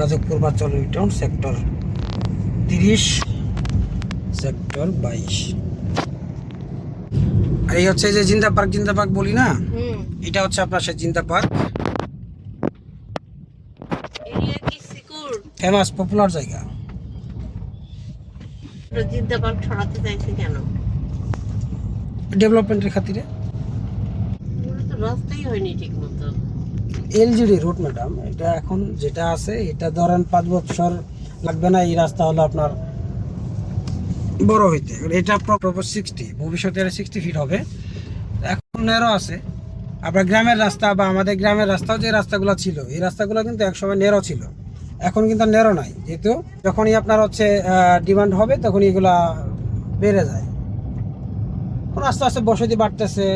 রাজকপুর বা চলরিটাউন সেক্টর তিরিশ সেক্টর বাইশ। আর এই হচ্ছে যে জিন্দা পার্ক জিন্দা পার্ক বলি না? এটা হচ্ছে আপনার সে জিন্দা পার্ক। ফেমাস পপুলার জায়গা। চিন্তা পার্ক ছড়াতে চাইছে কেন? ডেভেলপমেন্টের খাতিরে। রাস্তাই হয়নি ঠিক মতো এলজিডি রুট ম্যাডাম এটা এখন যেটা আছে, এটা ধরেন পাঁচ বছর লাগবে না, এই রাস্তা হলো আপনার বড় হইতে। এটা প্রপার সিক্সটি ভবিষ্যতে এটা সিক্সটি ফিট হবে। এখন নেরো আছে। আবার গ্রামের রাস্তা বা আমাদের গ্রামের রাস্তাও যে রাস্তাগুলো ছিল, এই রাস্তাগুলো কিন্তু একসময় নেরো ছিল। এখন কিন্তু নেরো নাই, যেহেতু যখনই আপনার হচ্ছে ডিমান্ড হবে তখন এগুলা বেড়ে যায়। এখন আস্তে আস্তে বসতি বাড়তেছে।